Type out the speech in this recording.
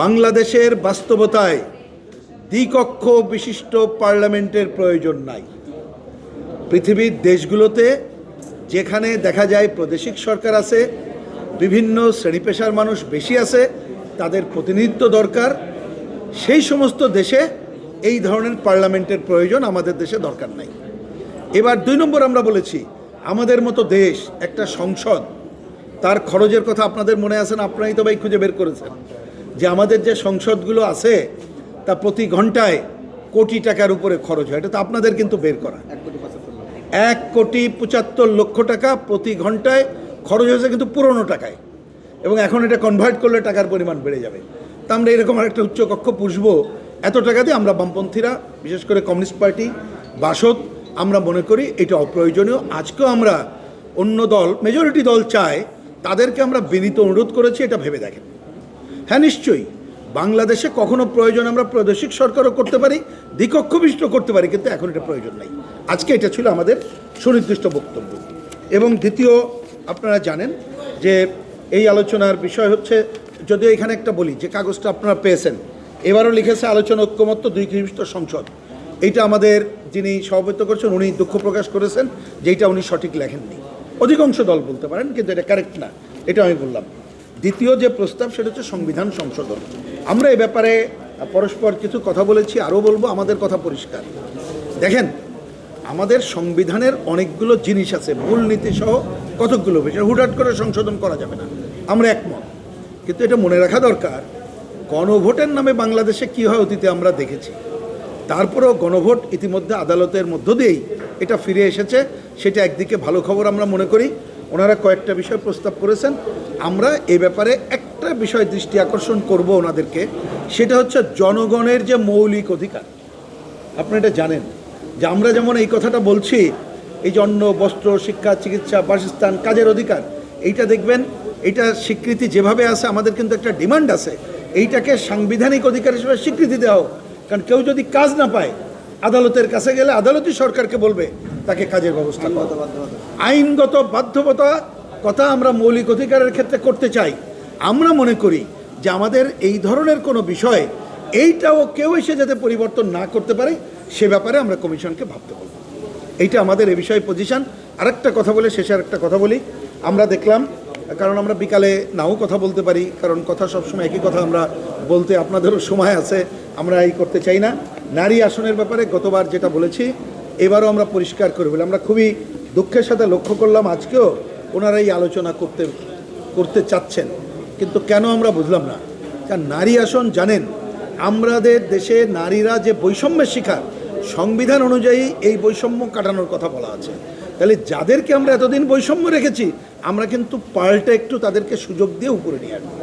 বাংলাদেশের বাস্তবতায় দ্বিকক্ষ বিশিষ্ট পার্লামেন্টের প্রয়োজন নাই। পৃথিবীর দেশগুলোতে যেখানে দেখা যায় প্রাদেশিক সরকার আছে, বিভিন্ন শ্রেণি পেশার মানুষ বেশি আছে, তাদের প্রতিনিধিত্ব দরকার। সেই সমস্ত দেশে এই ধরনের পার্লামেন্টের প্রয়োজন আমাদের দেশে দরকার নাই। এবার দুই নম্বর আমরা বলেছি, আমাদের মতো দেশ, একটা সংসদ, তার খরচের কথা আপনাদের মনে আছে না? আপনারাই তো ভাই খুঁজে বের করেছেন। যে আমাদের যে সংসদগুলো আছে তা প্রতি ঘন্টায় কোটি টাকার উপরে খরচ হয়। এটা তো আপনাদের কিন্তু বের করা। এক কোটি পঁচাত্তর লক্ষ। টাকা প্রতি ঘন্টায় খরচ হয়েছে কিন্তু পুরনো টাকায়। এবং এখন এটা কনভার্ট করলে টাকার পরিমাণ বেড়ে যাবে। তা আমরা এরকম একটা উচ্চকক্ষ পুষবো। এত টাকা দিয়ে আমরা বামপন্থীরা বিশেষ করে কমিউনিস্ট পার্টি বাসদ আমরা মনে করি এটা অপ্রয়োজনীয়। আজকেও আমরা অন্য দল মেজরিটি দল চায় তাদেরকে আমরা বিনীত অনুরোধ করেছি এটা ভেবে দেখেন। হ্যাঁ নিশ্চয়ই। বাংলাদেশে কখনো প্রয়োজন আমরা প্রাদেশিক সরকারও করতে পারি দ্বিকক্ষ বিশিষ্ট করতে পারি, কিন্তু এখন এটা প্রয়োজন নাই। আজকে এটা ছিল আমাদের সুনির্দিষ্ট বক্তব্য। এবং দ্বিতীয়, আপনারা জানেন যে এই আলোচনার বিষয় হচ্ছে, যদিও এখানে একটা বলি, যে কাগজটা আপনারা পেয়েছেন, এবারও লিখেছে আলোচনা ঐক্যমত্য দুই বিশিষ্ট সংসদ। এইটা আমাদের যিনি সভাপতিত্ব করছেন, উনি দুঃখ প্রকাশ করেছেন যে এইটা উনি সঠিক লেখেননি। অধিকাংশ দল বলতে পারেন, কিন্তু এটা কারেক্ট না। এটা আমি বললাম। দ্বিতীয় যে প্রস্তাব, সেটা হচ্ছে সংবিধান সংশোধন। আমরা এ ব্যাপারে পরস্পর কিছু কথা বলেছি, আরও বলব, আমাদের কথা পরিষ্কার। দেখেন, আমাদের সংবিধানের অনেকগুলো জিনিস আছে মূলনীতি সহ কতকগুলো বিষয় হুটহাট করে সংশোধন করা যাবে না। আমরা একমত। কিন্তু এটা মনে রাখা দরকার, গণভোটের নামে বাংলাদেশে কী হয় অতীতে আমরা দেখেছি। তারপরেও গণভোট ইতিমধ্যে আদালতের মধ্য দিয়েই এটা ফিরে এসেছে, সেটা একদিকে ভালো খবর আমরা মনে করি ওনারা কয়েকটা বিষয় প্রস্তাব করেছেন। আমরা এ ব্যাপারে একটা বিষয় দৃষ্টি আকর্ষণ করব ওনাদেরকে, সেটা হচ্ছে জনগণের যে মৌলিক অধিকার। আপনি এটা জানেন যে আমরা যেমন এই কথাটা বলছি, এই যে অন্ন, বস্ত্র, শিক্ষা, চিকিৎসা, বাসস্থান, কাজের অধিকার, এইটা দেখবেন এটা স্বীকৃতি যেভাবে আছে, আমাদের কিন্তু একটা ডিমান্ড আছে, এইটাকে সাংবিধানিক অধিকার হিসেবে স্বীকৃতি দেওয়া হোক। কারণ কেউ যদি কাজ না পায় আদালতের কাছে গেলে আদালতই সরকারকে বলবে তাকে কাজের ব্যবস্থা আইনগত বাধ্যবতা কথা আমরা মৌলিক অধিকারের ক্ষেত্রে করতে চাই। আমরা মনে করি যে আমাদের এই ধরনের কোনো বিষয় এইটাও কেউ এসে যাতে পরিবর্তন না করতে পারে সে ব্যাপারে আমরা কমিশনকে ভাবতে বলব। এইটা আমাদের এ বিষয়ে পজিশন আরেকটা কথা বলে শেষে আরেকটা কথা বলি। আমরা দেখলাম কারণ আমরা বিকালে নাও কথা বলতে পারি কারণ কথা সবসময় একই কথা আমরা বলতে আপনাদেরও সময় আছে আমরা এই করতে চাই না। নারী আসনের ব্যাপারে গতবার যেটা বলেছি, এবারও আমরা পরিষ্কার করে বলি। আমরা খুবই দুঃখের সাথে লক্ষ্য করলাম, আজকেও ওনারা এই আলোচনা করতে করতে চাচ্ছেন। কিন্তু কেন আমরা বুঝলাম না? কারণ নারী আসন জানেন, আমাদের দেশে নারীরা যে বৈষম্যের শিকার, সংবিধান অনুযায়ী এই বৈষম্য কাটানোর কথা বলা আছে। তাহলে যাদেরকে আমরা এতদিন বৈষম্য রেখেছি, আমরা কিন্তু পাল্টা একটু তাদেরকে সুযোগ দিয়ে উপরে নিয়ে আসব।